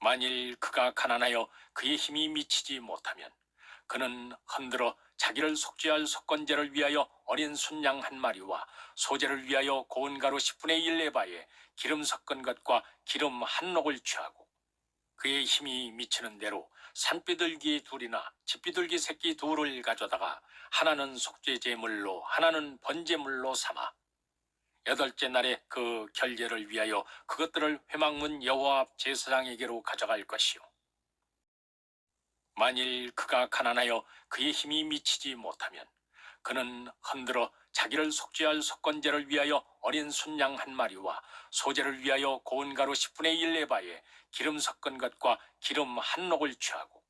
만일 그가 가난하여 그의 힘이 미치지 못하면 그는 흔들어 자기를 속죄할 속건제를 위하여 어린 순양 한 마리와 소제를 위하여 고운 가루 10분의 1 레바에 기름 섞은 것과 기름 한 녹을 취하고 그의 힘이 미치는 대로 산비둘기 둘이나 집비둘기 새끼 둘을 가져다가 하나는 속죄 제물로 하나는 번제물로 삼아 여덟째 날에 그 결제를 위하여 그것들을 회막문 여호와 앞 제사장에게로 가져갈 것이요. 만일 그가 가난하여 그의 힘이 미치지 못하면 그는 흔들어 자기를 속죄할 속건제를 위하여 어린 순양 한 마리와 소제를 위하여 고운 가루 10분의 1 레바에 기름 섞은 것과 기름 한 녹을 취하고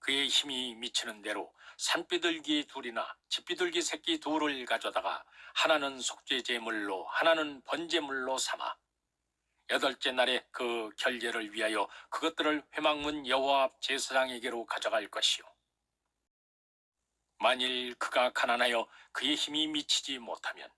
그의 힘이 미치는 대로 산비둘기 둘이나 집비둘기 새끼 둘을 가져다가 하나는 속죄 제물로 하나는 번제물로 삼아 여덟째 날에 그 결제를 위하여 그것들을 회막문 여호와 앞 제사장에게로 가져갈 것이요. 만일 그가 가난하여 그의 힘이 미치지 못하면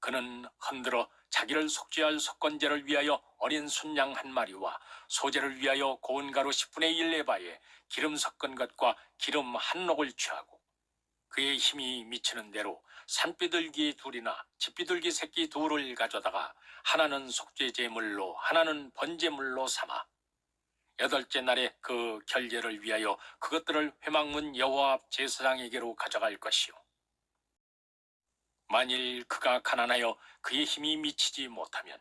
그는 흔들어 자기를 속죄할 속건제를 위하여 어린 순양 한 마리와 소제를 위하여 고운 가루 10분의 1 레바에 기름 섞은 것과 기름 한 녹을 취하고 그의 힘이 미치는 대로 산비둘기 둘이나 집비둘기 새끼 둘을 가져다가 하나는 속죄 제물로 하나는 번제물로 삼아 여덟째 날에 그 결제를 위하여 그것들을 회막문 여호와 앞 제사장에게로 가져갈 것이요 만일 그가 가난하여 그의 힘이 미치지 못하면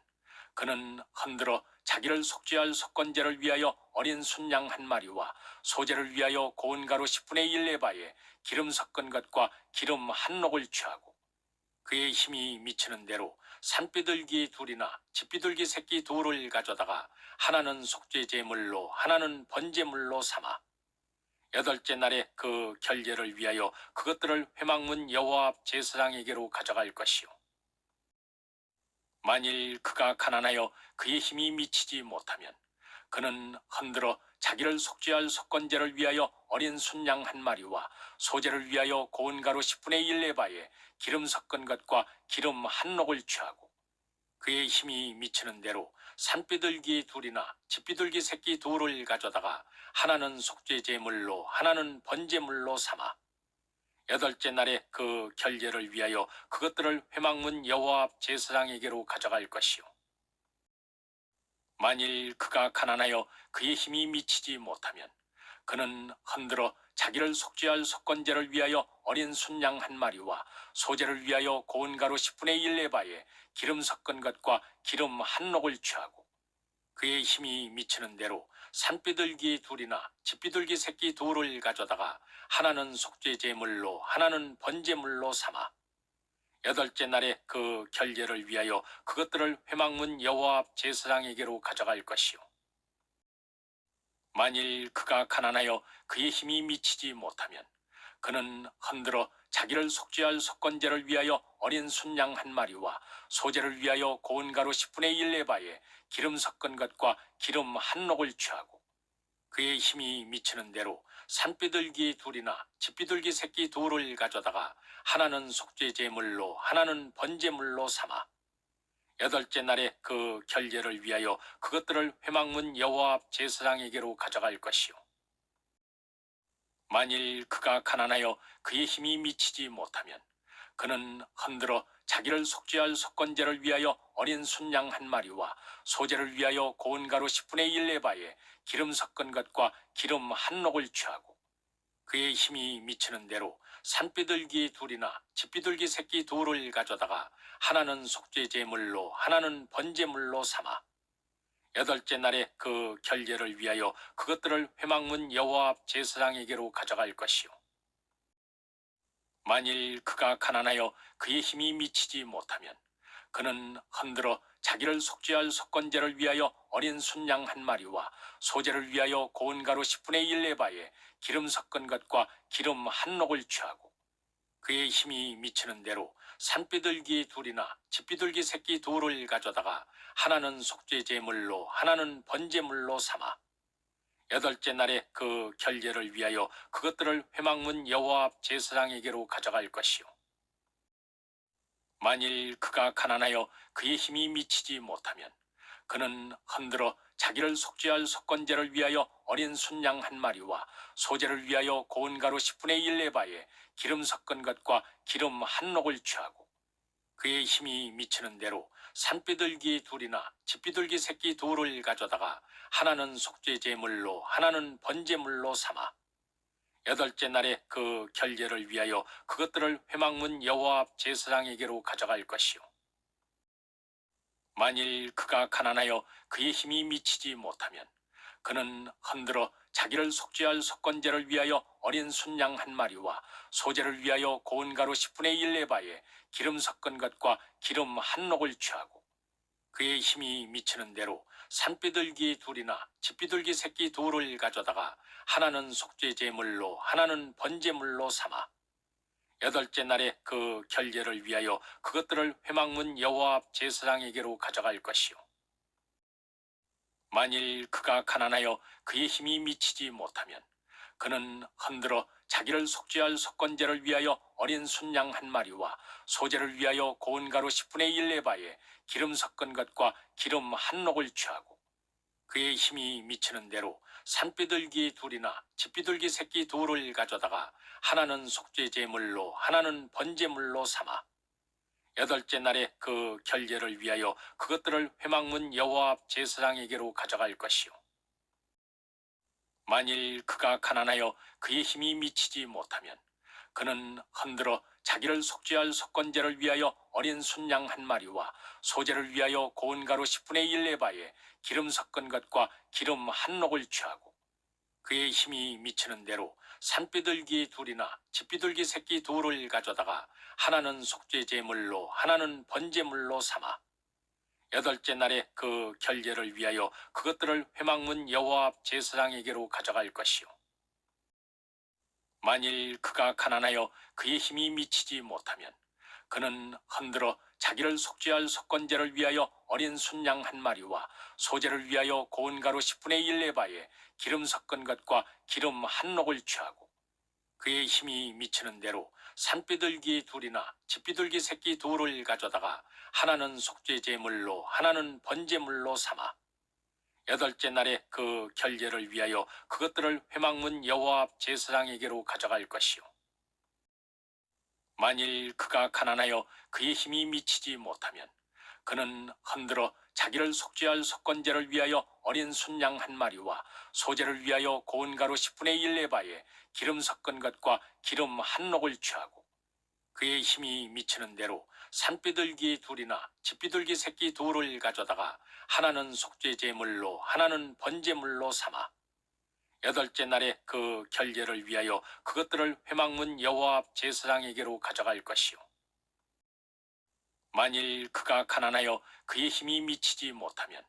그는 흔들어 자기를 속죄할 속건제를 위하여 어린 순양 한 마리와 소제를 위하여 고운 가루 10분의 1 레바에 기름 섞은 것과 기름 한 녹을 취하고 그의 힘이 미치는 대로 산비둘기 둘이나 집비둘기 새끼 둘을 가져다가 하나는 속죄 제물로 하나는 번제물로 삼아 여덟째 날에 그 결제를 위하여 그것들을 회막문 여호와 앞 제사장에게로 가져갈 것이요. 만일 그가 가난하여 그의 힘이 미치지 못하면 그는 흔들어 자기를 속죄할 속건제를 위하여 어린 순양 한 마리와 소제를 위하여 고운 가루 10분의 1 레바에 기름 섞은 것과 기름 한 녹을 취하고 그의 힘이 미치는 대로 산비둘기 둘이나 집비둘기 새끼 둘을 가져다가 하나는 속죄 제물로 하나는 번제물로 삼아 여덟째 날에 그 결제를 위하여 그것들을 회막문 여호와 앞 제사장에게로 가져갈 것이요. 만일 그가 가난하여 그의 힘이 미치지 못하면 그는 흔들어 자기를 속죄할 속건제를 위하여 어린 순양 한 마리와 소제를 위하여 고운 가루 10분의 1 레바에 기름 섞은 것과 기름 한 녹을 취하고 그의 힘이 미치는 대로 산비둘기 둘이나 집비둘기 새끼 둘을 가져다가 하나는 속죄 제물로 하나는 번제물로 삼아 여덟째 날에 그 결제를 위하여 그것들을 회막문 여호와 앞 제사장에게로 가져갈 것이요. 만일 그가 가난하여 그의 힘이 미치지 못하면 그는 흔들어 자기를 속죄할 속건제를 위하여 어린 순양 한 마리와 소제를 위하여 고운 가루 10분의 1 레바에 기름 섞은 것과 기름 한 녹을 취하고 그의 힘이 미치는 대로 산비둘기 둘이나 집비둘기 새끼 둘을 가져다가 하나는 속죄 제물로 하나는 번제물로 삼아 여덟째 날에 그 결제를 위하여 그것들을 회막문 여호와 앞 제사장에게로 가져갈 것이요 만일 그가 가난하여 그의 힘이 미치지 못하면 그는 흔들어 자기를 속죄할 속건제를 위하여 어린 순양 한 마리와 소제를 위하여 고운 가루 10분의 1 레바에 기름 섞은 것과 기름 한 녹을 취하고 그의 힘이 미치는 대로 산비둘기 둘이나 집비둘기 새끼 둘을 가져다가 하나는 속죄 제물로 하나는 번제물로 삼아 여덟째 날에 그 결제를 위하여 그것들을 회막문 여호와 앞 제사장에게로 가져갈 것이요. 만일 그가 가난하여 그의 힘이 미치지 못하면 그는 흔들어 자기를 속죄할 속건제를 위하여 어린 순양 한 마리와 소제를 위하여 고운 가루 10분의 1 레바에 기름 섞은 것과 기름 한 녹을 취하고 그의 힘이 미치는 대로 산비둘기 둘이나 집비둘기 새끼 둘을 가져다가 하나는 속죄 제물로 하나는 번제물로 삼아 여덟째 날에 그 결제를 위하여 그것들을 회막문 여호와 앞 제사장에게로 가져갈 것이요. 만일 그가 가난하여 그의 힘이 미치지 못하면 그는 흔들어 자기를 속죄할 속건제를 위하여 어린 순양 한 마리와 소제를 위하여 고운 가루 10분의 1 레바에 기름 섞은 것과 기름 한 녹을 취하고 그의 힘이 미치는 대로 산비둘기 둘이나 집비둘기 새끼 둘을 가져다가 하나는 속죄제물로 하나는 번제물로 삼아 여덟째 날에 그 결제를 위하여 그것들을 회막문 여호와 앞 제사장에게로 가져갈 것이요 만일 그가 가난하여 그의 힘이 미치지 못하면 그는 흔들어 자기를 속죄할 속건제를 위하여 어린 순양 한 마리와 소제를 위하여 고운 가루 10분의 1 레바에 기름 섞은 것과 기름 한 녹을 취하고 그의 힘이 미치는 대로 산비둘기 둘이나 집비둘기 새끼 둘을 가져다가 하나는 속죄제물로 하나는 번제물로 삼아 여덟째 날에 그 결제를 위하여 그것들을 회막문 여호와 앞 제사장에게로 가져갈 것이요. 만일 그가 가난하여 그의 힘이 미치지 못하면 그는 흔들어 자기를 속죄할 속건제를 위하여 어린 순양 한 마리와 소제를 위하여 고운 가루 10분의 1 레바에 기름 섞은 것과 기름 한 녹을 취하고 그의 힘이 미치는 대로 산비둘기 둘이나 집비둘기 새끼 둘을 가져다가 하나는 속죄제물로 하나는 번제물로 삼아 여덟째 날에 그 결제를 위하여 그것들을 회막문 여호와 앞 제사장에게로 가져갈 것이요. 만일 그가 가난하여 그의 힘이 미치지 못하면 그는 흔들어 자기를 속죄할 속건제를 위하여 어린 순양 한 마리와 소제를 위하여 고운 가루 10분의 1 레바에 기름 섞은 것과 기름 한 녹을 취하고 그의 힘이 미치는 대로 산비둘기 둘이나 집비둘기 새끼 둘을 가져다가 하나는 속죄제물로 하나는 번제물로 삼아 여덟째 날에 그 결제를 위하여 그것들을 회막문 여호와 앞 제사장에게로 가져갈 것이요. 만일 그가 가난하여 그의 힘이 미치지 못하면 그는 흔들어 자기를 속죄할 속건제를 위하여 어린 순양 한 마리와 소제를 위하여 고운 가루 10분의 1 레바에 기름 섞은 것과 기름 한 녹을 취하고 그의 힘이 미치는 대로 산비둘기 둘이나 집비둘기 새끼 둘을 가져다가 하나는 속죄제물로 하나는 번제물로 삼아 여덟째 날에 그 결제를 위하여 그것들을 회막문 여호와 앞 제사장에게로 가져갈 것이요 만일 그가 가난하여 그의 힘이 미치지 못하면 그는 흔들어 자기를 속죄할 속건제를 위하여 어린 순양 한 마리와 소제를 위하여 고운 가루 10분의 1 레바에 기름 섞은 것과 기름 한 녹을 취하고 그의 힘이 미치는 대로 산비둘기 둘이나 집비둘기 새끼 둘을 가져다가 하나는 속죄제물로 하나는 번제물로 삼아 여덟째 날에 그 결제를 위하여 그것들을 회막문 여호와 앞 제사장에게로 가져갈 것이요. 만일 그가 가난하여 그의 힘이 미치지 못하면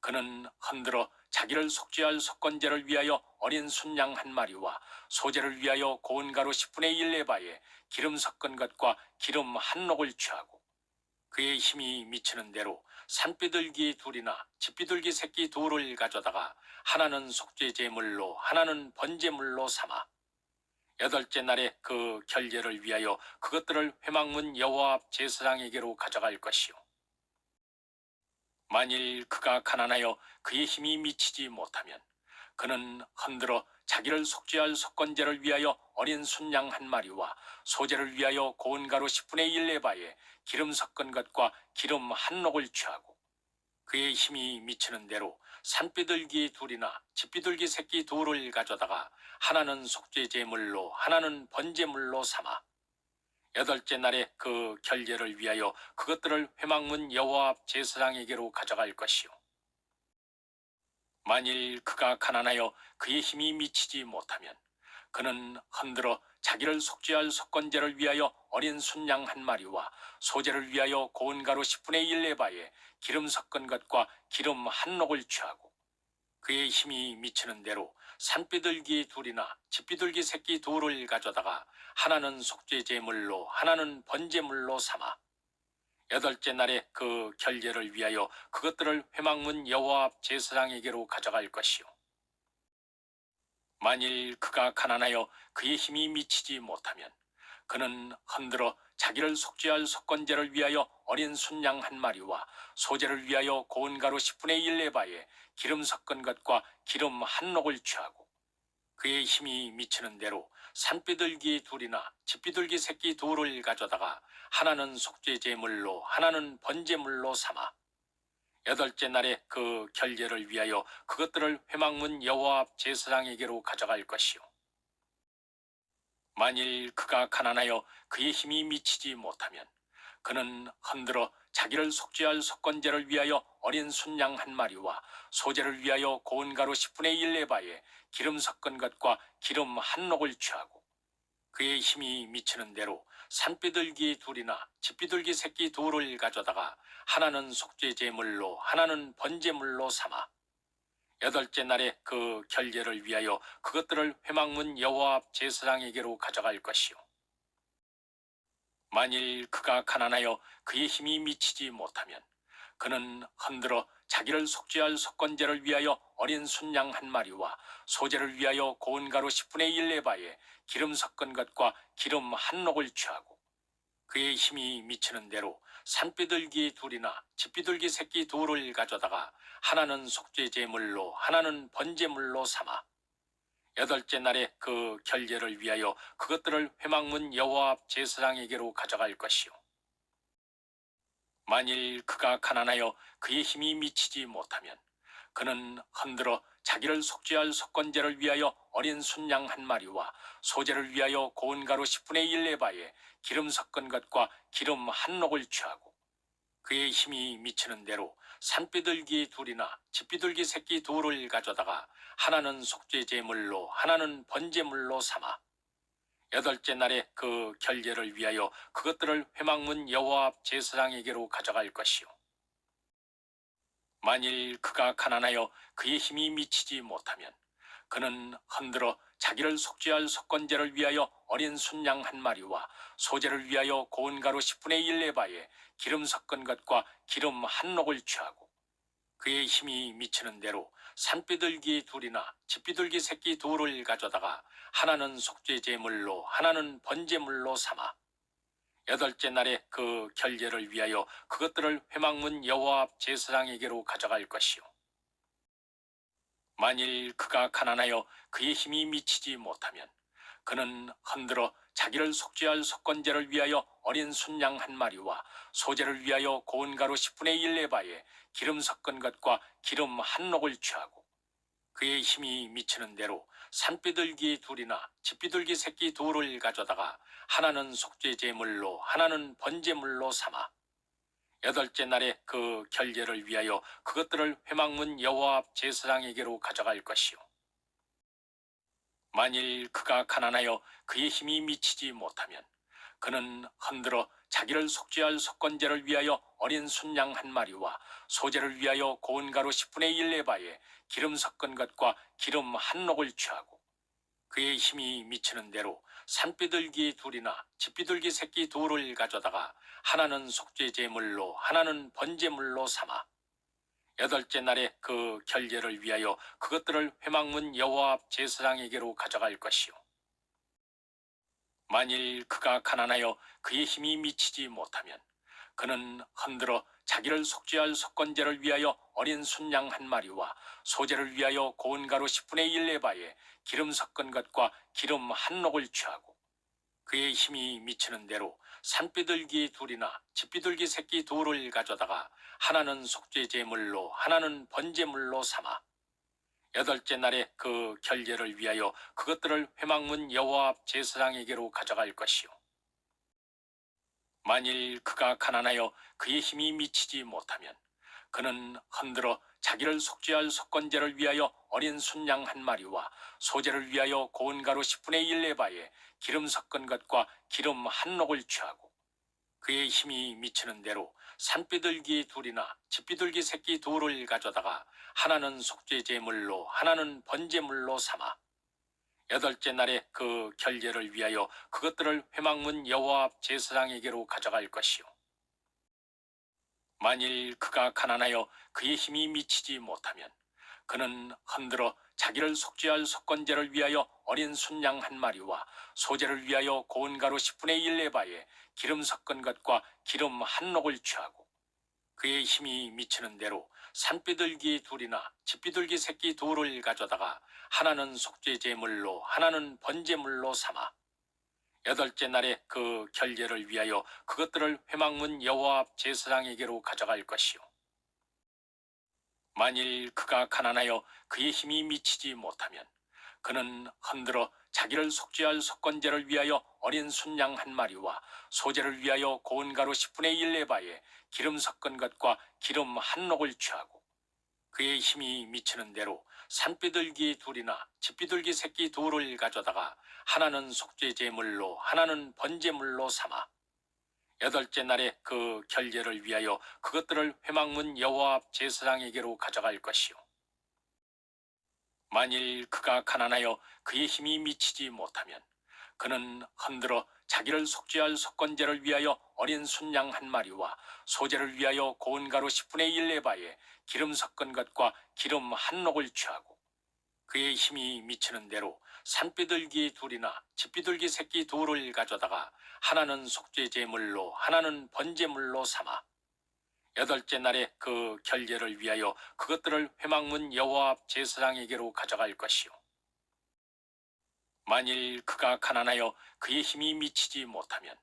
그는 흔들어 자기를 속죄할 속건제를 위하여 어린 순양 한 마리와 소제를 위하여 고운 가루 10분의 1 레바에 기름 섞은 것과 기름 한 녹을 취하고 그의 힘이 미치는 대로 산비둘기 둘이나 집비둘기 새끼 둘을 가져다가 하나는 속죄제물로 하나는 번제물로 삼아 여덟째 날에 그 결제를 위하여 그것들을 회막문 여호와 앞 제사장에게로 가져갈 것이요. 만일 그가 가난하여 그의 힘이 미치지 못하면 그는 흔들어 자기를 속죄할 속건제를 위하여 어린 순양 한 마리와 소제를 위하여 고운 가루 10분의 1 레바에 기름 섞은 것과 기름 한 녹을 취하고 그의 힘이 미치는 대로 산비둘기 둘이나 집비둘기 새끼 둘을 가져다가 하나는 속죄제물로 하나는 번제물로 삼아 여덟째 날에 그 결제를 위하여 그것들을 회막문 여호와 앞 제사장에게로 가져갈 것이요 만일 그가 가난하여 그의 힘이 미치지 못하면 그는 흔들어 자기를 속죄할 속건제를 위하여 어린 순양 한 마리와 소제를 위하여 고운 가루 10분의 1 레바에 기름 섞은 것과 기름 한 녹을 취하고 그의 힘이 미치는 대로 산비둘기 둘이나 집비둘기 새끼 둘을 가져다가 하나는 속죄제물로 하나는 번제물로 삼아 여덟째 날에 그 결제를 위하여 그것들을 회막문 여호와 앞 제사장에게로 가져갈 것이요. 만일 그가 가난하여 그의 힘이 미치지 못하면 그는 흔들어 자기를 속죄할 속건제를 위하여 어린 순양 한 마리와 소제를 위하여 고운 가루 10분의 1 레바에 기름 섞은 것과 기름 한 녹을 취하고 그의 힘이 미치는 대로 산비둘기 둘이나 집비둘기 새끼 둘을 가져다가 하나는 속죄 제물로 하나는 번제물로 삼아 여덟째 날에 그 결제를 위하여 그것들을 회막문 여호와 앞 제사장에게로 가져갈 것이요. 만일 그가 가난하여 그의 힘이 미치지 못하면 그는 흔들어 자기를 속죄할 속건제를 위하여 어린 순양 한 마리와 소제를 위하여 고운 가루 10분의 1 레바에 기름 섞은 것과 기름 한 녹을 취하고 그의 힘이 미치는 대로 산비둘기 둘이나 집비둘기 새끼 둘을 가져다가 하나는 속죄 제물로 하나는 번제물로 삼아 여덟째 날에 그 결제를 위하여 그것들을 회막문 여호와 앞 제사장에게로 가져갈 것이요 만일 그가 가난하여 그의 힘이 미치지 못하면 그는 흔들어 자기를 속죄할 속건제를 위하여 어린 순양 한 마리와 소제를 위하여 고운 가루 10분의 1 레바에 기름 섞은 것과 기름 한 녹을 취하고 그의 힘이 미치는 대로 산비둘기 둘이나 집비둘기 새끼 둘을 가져다가 하나는 속죄 제물로 하나는 번제물로 삼아 여덟째 날에 그 결제를 위하여 그것들을 회막문 여호와 앞 제사장에게로 가져갈 것이요. 만일 그가 가난하여 그의 힘이 미치지 못하면 그는 흔들어 자기를 속죄할 속건제를 위하여 어린 순양 한 마리와 소제를 위하여 고운 가루 10분의 1 레바에 기름 섞은 것과 기름 한 녹을 취하고 그의 힘이 미치는 대로 산비둘기 둘이나 집비둘기 새끼 둘을 가져다가 하나는 속죄 제물로 하나는 번제물로 삼아 여덟째 날에 그 결제를 위하여 그것들을 회막문 여호와 앞 제사장에게로 가져갈 것이요. 만일 그가 가난하여 그의 힘이 미치지 못하면 그는 흔들어 자기를 속죄할 속건제를 위하여 어린 순양 한 마리와 소제를 위하여 고운 가루 10분의 1 레바에 기름 섞은 것과 기름 한 녹을 취하고 그의 힘이 미치는 대로 산비둘기 둘이나 집비둘기 새끼 둘을 가져다가 하나는 속죄 제물로 하나는 번제물로 삼아 여덟째 날에 그 결제를 위하여 그것들을 회막문 여호와 앞 제사장에게로 가져갈 것이요 만일 그가 가난하여 그의 힘이 미치지 못하면 그는 흔들어 자기를 속죄할 속건제를 위하여 어린 순양 한 마리와 소제를 위하여 고운 가루 10분의 1 레바에 기름 섞은 것과 기름 한 녹을 취하고 그의 힘이 미치는 대로 산비둘기 둘이나 집비둘기 새끼 둘을 가져다가 하나는 속죄 제물로 하나는 번제물로 삼아 여덟째 날에 그 결제를 위하여 그것들을 회막문 여호와 앞 제사장에게로 가져갈 것이요. 만일 그가 가난하여 그의 힘이 미치지 못하면 그는 흔들어 자기를 속죄할 속건제를 위하여 어린 순양 한 마리와 소제를 위하여 고운 가루 10분의 1 레바에 기름 섞은 것과 기름 한 녹을 취하고 그의 힘이 미치는 대로 산비둘기 둘이나 집비둘기 새끼 둘을 가져다가 하나는 속죄 제물로 하나는 번제물로 삼아 여덟째 날에 그 결제를 위하여 그것들을 회막문 여호와 앞 제사장에게로 가져갈 것이요. 만일 그가 가난하여 그의 힘이 미치지 못하면 그는 흔들어 자기를 속죄할 속건제를 위하여 어린 순양 한 마리와 소제를 위하여 고운 가루 10분의 1 레바에 기름 섞은 것과 기름 한 녹을 취하고 그의 힘이 미치는 대로 산비둘기 둘이나 집비둘기 새끼 둘을 가져다가 하나는 속죄 제물로 하나는 번제물로 삼아 여덟째 날에 그 결제를 위하여 그것들을 회막문 여호와 앞 제사장에게로 가져갈 것이요 만일 그가 가난하여 그의 힘이 미치지 못하면 그는 흔들어 자기를 속죄할 속건제를 위하여 어린 순양 한 마리와 소제를 위하여 고운 가루 10분의 1 레바에 기름 섞은 것과 기름 한 녹을 취하고 그의 힘이 미치는 대로 산비둘기 둘이나 집비둘기 새끼 둘을 가져다가 하나는 속죄 제물로 하나는 번제물로 삼아 여덟째 날에 그 결제를 위하여 그것들을 회막문 여호와 앞 제사장에게로 가져갈 것이요. 만일 그가 가난하여 그의 힘이 미치지 못하면 그는 흔들어 자기를 속죄할 속건제를 위하여 어린 순양 한 마리와 소제를 위하여 고운 가루 10분의 1 레바에 기름 섞은 것과 기름 한 녹을 취하고 그의 힘이 미치는 대로 산비둘기 둘이나 집비둘기 새끼 둘을 가져다가 하나는 속죄 제물로 하나는 번제물로 삼아 여덟째 날에 그 결제를 위하여 그것들을 회막문 여호와 앞 제사장에게로 가져갈 것이요. 만일 그가 가난하여 그의 힘이 미치지 못하면 그는 흔들어 자기를 속죄할 속건제를 위하여 어린 순양 한 마리와 소제를 위하여 고운 가루 10분의 1 레바에 기름 섞은 것과 기름 한 녹을 취하고 그의 힘이 미치는 대로 산비둘기 둘이나 집비둘기 새끼 둘을 가져다가 하나는 속죄 제물로 하나는 번제물로 삼아 여덟째 날에 그 결제를 위하여 그것들을 회막문 여호와 앞 제사장에게로 가져갈 것이요 만일 그가 가난하여 그의 힘이 미치지 못하면 그는 흔들어 자기를 속죄할 속건제를 위하여 어린 순양 한 마리와 소제를 위하여 고운 가루 10분의 1 레바에 기름 섞은 것과 기름 한 녹을 취하고 그의 힘이 미치는 대로 산비둘기 둘이나 집비둘기 새끼 둘을 가져다가 하나는 속죄 제물로 하나는 번제물로 삼아 여덟째 날에 그 결제를 위하여 그것들을 회막문 여호와 앞 제사장에게로 가져갈 것이요. 만일 그가 가난하여 그의 힘이 미치지 못하면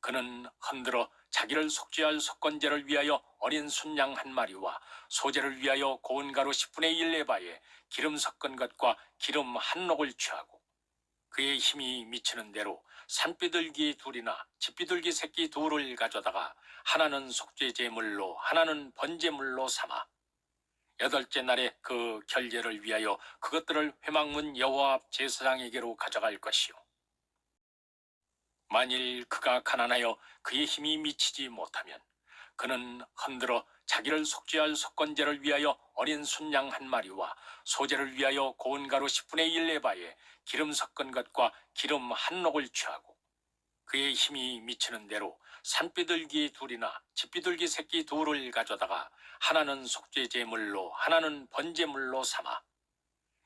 그는 흔들어 자기를 속죄할 속건제를 위하여 어린 순양 한 마리와 소제를 위하여 고운 가루 10분의 1 레바에 기름 섞은 것과 기름 한 녹을 취하고 그의 힘이 미치는 대로 산비둘기 둘이나 집비둘기 새끼 둘을 가져다가 하나는 속죄 제물로 하나는 번제물로 삼아 여덟째 날에 그 결제를 위하여 그것들을 회막문 여호와 앞 제사장에게로 가져갈 것이요. 만일 그가 가난하여 그의 힘이 미치지 못하면 그는 흔들어 자기를 속죄할 속건제를 위하여 어린 순양 한 마리와 소제를 위하여 고운 가루 10분의 1 레바에 기름 섞은 것과 기름 한 녹을 취하고 그의 힘이 미치는 대로 산비둘기 둘이나 집비둘기 새끼 둘을 가져다가 하나는 속죄 제물로 하나는 번제물로 삼아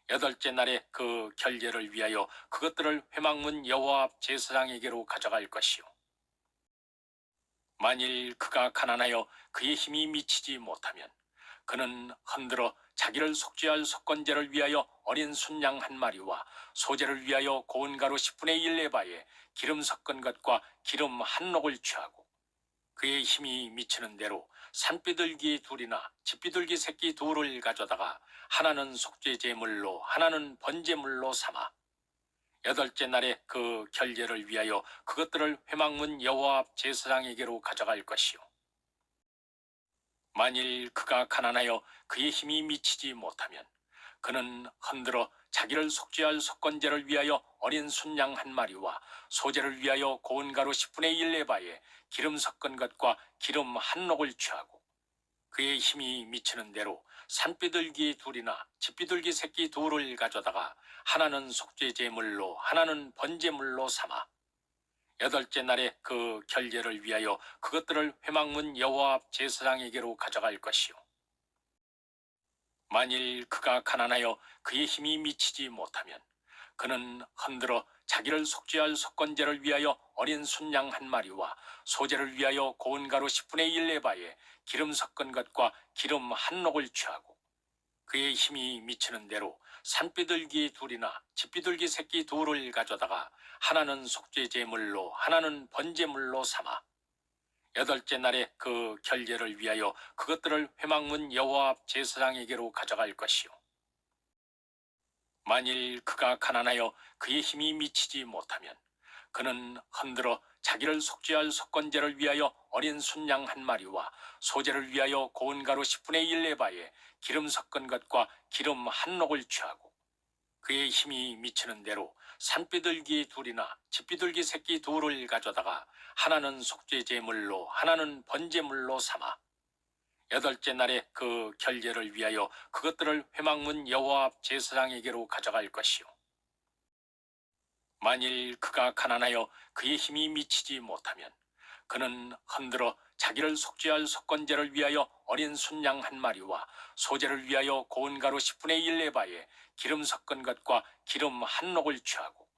여덟째 날에 그 결제를 위하여 그것들을 회막문 여호와 앞 제사장에게로 가져갈 것이요 만일 그가 가난하여 그의 힘이 미치지 못하면 그는 흔들어 자기를 속죄할 속건제를 위하여 어린 순양 한 마리와 소제를 위하여 고운 가루 10분의 1 레바에 기름 섞은 것과 기름 한 녹을 취하고 그의 힘이 미치는 대로 산비둘기 둘이나 집비둘기 새끼 둘을 가져다가 하나는 속죄 제물로 하나는 번제물로 삼아 여덟째 날에 그 결제를 위하여 그것들을 회막문 여호와 앞 제사장에게로 가져갈 것이요. 만일 그가 가난하여 그의 힘이 미치지 못하면 그는 흔들어 자기를 속죄할 속건제를 위하여 어린 순양 한 마리와 소제를 위하여 고운 가루 10분의 1 레바에 기름 섞은 것과 기름 한 녹을 취하고 그의 힘이 미치는 대로 산비둘기 둘이나 집비둘기 새끼 둘을 가져다가 하나는 속죄 제물로 하나는 번제물로 삼아 여덟째 날에 그 결제를 위하여 그것들을 회막문 여호와 앞 제사장에게로 가져갈 것이요. 만일 그가 가난하여 그의 힘이 미치지 못하면 그는 흔들어 자기를 속죄할 속건제를 위하여 어린 순양 한 마리와 소제를 위하여 고운 가루 10분의 1 레바에 기름 섞은 것과 기름 한 녹을 취하고 그의 힘이 미치는 대로 산비둘기 둘이나 집비둘기 새끼 둘을 가져다가 하나는 속죄 제물로 하나는 번제물로 삼아 여덟째 날에 그 결제를 위하여 그것들을 회막문 여호와 앞 제사장에게로 가져갈 것이요. 만일 그가 가난하여 그의 힘이 미치지 못하면 그는 흔들어 자기를 속죄할 속건제를 위하여 어린 순양 한 마리와 소제를 위하여 고운 가루 10분의 1 레바에 기름 섞은 것과 기름 한 녹을 취하고 그의 힘이 미치는 대로 산비둘기 둘이나 집비둘기 새끼 둘을 가져다가 하나는 속죄 제물로 하나는 번제물로 삼아 여덟째 날에 그 결제를 위하여 그것들을 회막문 여호와 앞 제사장에게로 가져갈 것이요 만일 그가 가난하여 그의 힘이 미치지 못하면 그는 흔들어 자기를 속죄할 속건제를 위하여 어린 순양 한 마리와 소제를 위하여 고운 가루 10분의 1 레바에 기름 섞은 것과 기름 한 녹을 취하고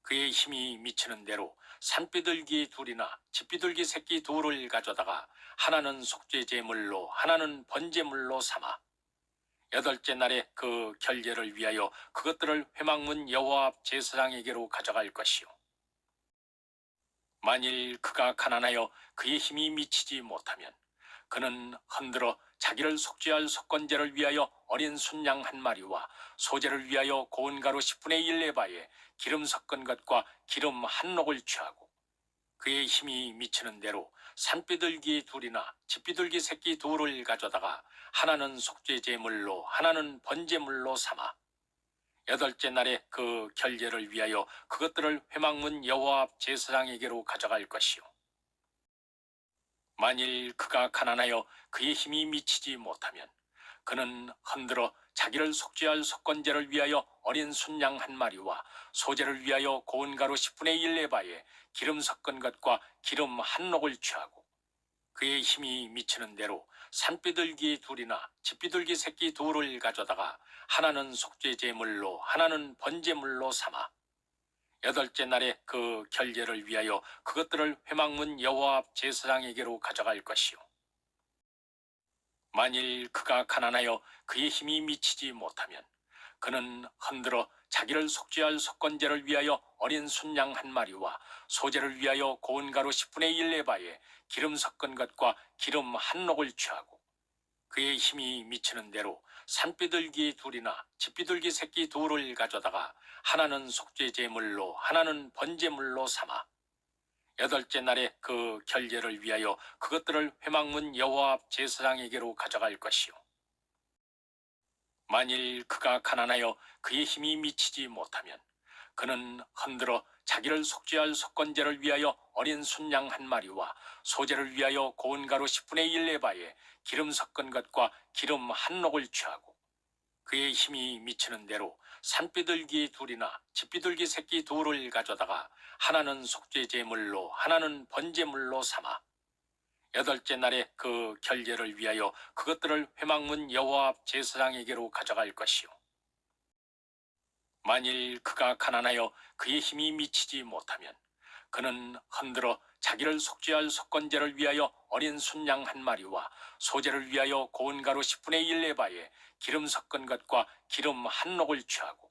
그의 힘이 미치는 대로 산비둘기 둘이나 집비둘기 새끼 둘을 가져다가 하나는 속죄 제물로 하나는 번제물로 삼아 여덟째 날에 그 결제를 위하여 그것들을 회막문 여호와 앞 제사장에게로 가져갈 것이요. 만일 그가 가난하여 그의 힘이 미치지 못하면 그는 흔들어 자기를 속죄할 속건제를 위하여 어린 순양 한 마리와 소제를 위하여 고운 가루 10분의 1 레바에 기름 섞은 것과 기름 한 녹을 취하고 그의 힘이 미치는 대로 산비둘기 둘이나 집비둘기 새끼 둘을 가져다가 하나는 속죄 제물로 하나는 번제물로 삼아 여덟째 날에 그 결제를 위하여 그것들을 회막문 여호와 앞 제사장에게로 가져갈 것이요. 만일 그가 가난하여 그의 힘이 미치지 못하면 그는 흔들어 자기를 속죄할 속건제를 위하여 어린 순양 한 마리와 소제를 위하여 고운 가루 10분의 1 레바에 기름 섞은 것과 기름 한 녹을 취하고 그의 힘이 미치는 대로 산비둘기 둘이나 집비둘기 새끼 둘을 가져다가 하나는 속죄 제물로 하나는 번제물로 삼아 여덟째 날에 그 결제를 위하여 그것들을 회막문 여호와 앞 제사장에게로 가져갈 것이요 만일 그가 가난하여 그의 힘이 미치지 못하면 그는 흔들어 자기를 속죄할 속건제를 위하여 어린 순양 한 마리와 소제를 위하여 고운 가루 10분의 1 레바에 기름 섞은 것과 기름 한 녹을 취하고 그의 힘이 미치는 대로 산비둘기 둘이나 집비둘기 새끼 둘을 가져다가 하나는 속죄 제물로 하나는 번제물로 삼아 여덟째 날에 그 결제를 위하여 그것들을 회막문 여호와 앞 제사장에게로 가져갈 것이요. 만일 그가 가난하여 그의 힘이 미치지 못하면 그는 흔들어 자기를 속죄할 속건제를 위하여 어린 순양 한 마리와 소제를 위하여 고운 가루 10분의 1 레바에 기름 섞은 것과 기름 한 녹을 취하고 그의 힘이 미치는 대로 산비둘기 둘이나 집비둘기 새끼 둘을 가져다가 하나는 속죄 제물로 하나는 번제물로 삼아 여덟째 날에 그 결제를 위하여 그것들을 회막문 여호와 앞 제사장에게로 가져갈 것이요. 만일 그가 가난하여 그의 힘이 미치지 못하면 그는 흔들어 자기를 속죄할 속건제를 위하여 어린 순양 한 마리와 소제를 위하여 고운 가루 10분의 1 레바에 기름 섞은 것과 기름 한 녹을 취하고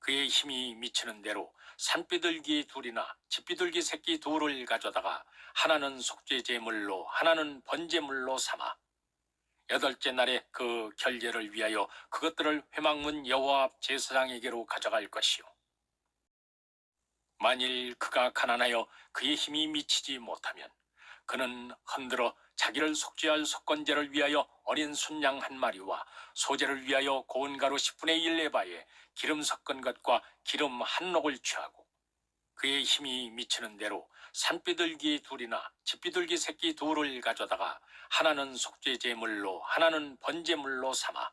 그의 힘이 미치는 대로 산비둘기 둘이나 집비둘기 새끼 둘을 가져다가 하나는 속죄 제물로 하나는 번제물로 삼아 여덟째 날에 그 결제를 위하여 그것들을 회막문 여호와 앞 제사장에게로 가져갈 것이요. 만일 그가 가난하여 그의 힘이 미치지 못하면 그는 흔들어 자기를 속죄할 속건제를 위하여 어린 순양 한 마리와 소제를 위하여 고운 가루 10분의 1 레바에 기름 섞은 것과 기름 한 녹을 취하고 그의 힘이 미치는 대로 산비둘기 둘이나 집비둘기 새끼 둘을 가져다가 하나는 속죄 제물로 하나는 번제물로 삼아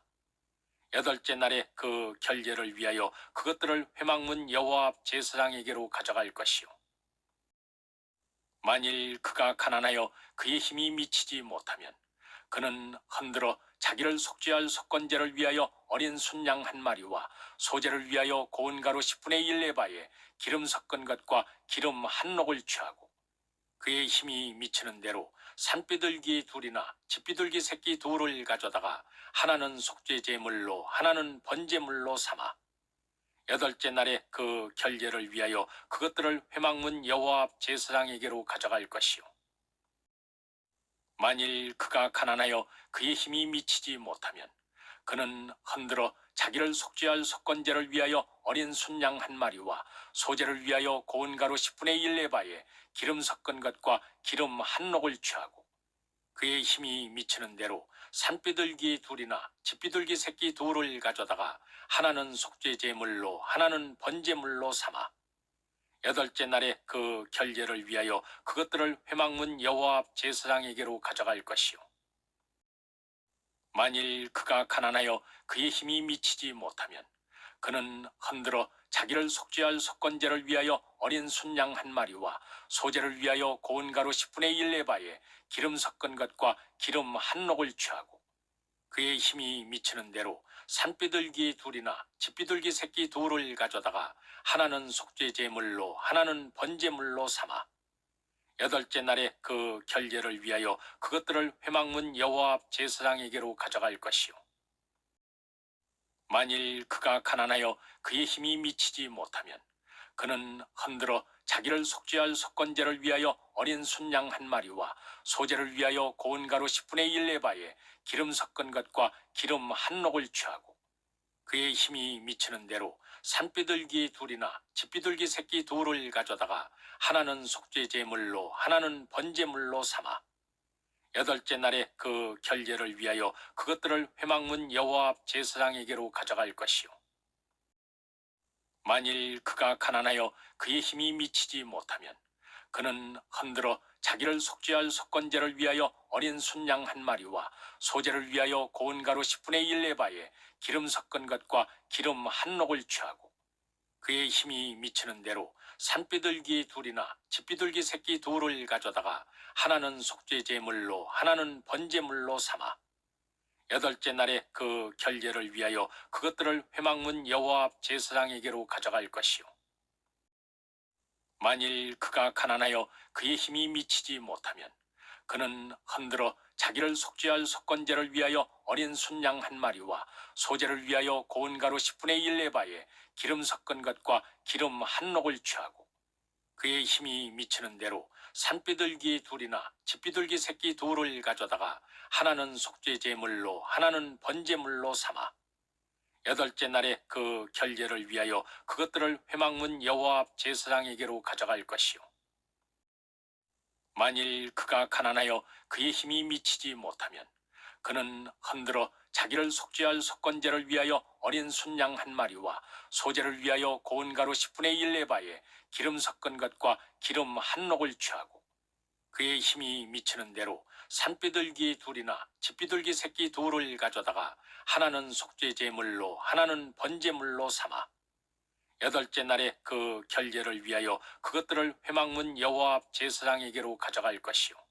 여덟째 날에 그 결제를 위하여 그것들을 회막문 여호와 앞 제사장에게로 가져갈 것이요. 만일 그가 가난하여 그의 힘이 미치지 못하면 그는 흔들어 자기를 속죄할 속건제를 위하여 어린 순양 한 마리와 소제를 위하여 고운 가루 10분의 1 레바에 기름 섞은 것과 기름 한 녹을 취하고 그의 힘이 미치는 대로 산비둘기 둘이나 집비둘기 새끼 둘을 가져다가 하나는 속죄 제물로 하나는 번제물로 삼아 여덟째 날에 그 결제를 위하여 그것들을 회막문 여호와 앞 제사장에게로 가져갈 것이요 만일 그가 가난하여 그의 힘이 미치지 못하면 그는 흔들어 자기를 속죄할 속건제를 위하여 어린 순양 한 마리와 소제를 위하여 고운 가루 10분의 1 레바에 기름 섞은 것과 기름 한 녹을 취하고 그의 힘이 미치는 대로 산비둘기 둘이나 집비둘기 새끼 둘을 가져다가 하나는 속죄 제물로 하나는 번제물로 삼아 여덟째 날에 그 결제를 위하여 그것들을 회막문 여호와 앞 제사장에게로 가져갈 것이요. 만일 그가 가난하여 그의 힘이 미치지 못하면 그는 흔들어 자기를 속죄할 속건제를 위하여 어린 순양 한 마리와 소제를 위하여 고운 가루 10분의 1 레바에 기름 섞은 것과 기름 한 녹을 취하고 그의 힘이 미치는 대로 산비둘기 둘이나 집비둘기 새끼 둘을 가져다가 하나는 속죄 제물로 하나는 번제물로 삼아 여덟째 날에 그 결례를 위하여 그것들을 회막문 여호와 앞 제사장에게로 가져갈 것이요. 만일 그가 가난하여 그의 힘이 미치지 못하면 그는 흔들어 자기를 속죄할 속건제를 위하여 어린 순양 한 마리와 소제를 위하여 고운 가루 10분의 1 레바에 기름 섞은 것과 기름 한 녹을 취하고 그의 힘이 미치는 대로 산비둘기 둘이나 집비둘기 새끼 둘을 가져다가 하나는 속죄 제물로 하나는 번제물로 삼아 여덟째 날에 그 결례를 위하여 그것들을 회막문 여호와 앞 제사장에게로 가져갈 것이요 만일 그가 가난하여 그의 힘이 미치지 못하면 그는 흔들어 자기를 속죄할 속건제를 위하여 어린 순양 한 마리와 소제를 위하여 고운 가루 10분의 1 레바에 기름 섞은 것과 기름 한 녹을 취하고 그의 힘이 미치는 대로 산비둘기 둘이나 집비둘기 새끼 둘을 가져다가 하나는 속죄 제물로 하나는 번제물로 삼아 여덟째 날에 그 결례를 위하여 그것들을 회막문 여호와 앞 제사장에게로 가져갈 것이요. 만일 그가 가난하여 그의 힘이 미치지 못하면 그는 흔들어 자기를 속죄할 속건제를 위하여 어린 순양 한 마리와 소제를 위하여 고운 가루 10분의 1 레바에 기름 섞은 것과 기름 한 녹을 취하고 그의 힘이 미치는 대로 산비둘기 둘이나 집비둘기 새끼 둘을 가져다가 하나는 속죄 제물로 하나는 번제물로 삼아 여덟째 날에 그 결례를 위하여 그것들을 회막문 여호와 앞 제사장에게로 가져갈 것이요. 만일 그가 가난하여 그의 힘이 미치지 못하면 그는 흔들어 자기를 속죄할 속건제를 위하여 어린 순양 한 마리와 소제를 위하여 고운 가루 10분의 1 레바에 기름 섞은 것과 기름 한 녹을 취하고 그의 힘이 미치는 대로 산비둘기 둘이나 집비둘기 새끼 둘을 가져다가 하나는 속죄 제물로 하나는 번제물로 삼아 여덟째 날에 그 결례를 위하여 그것들을 회막문 여호와 앞 제사장에게로 가져갈 것이요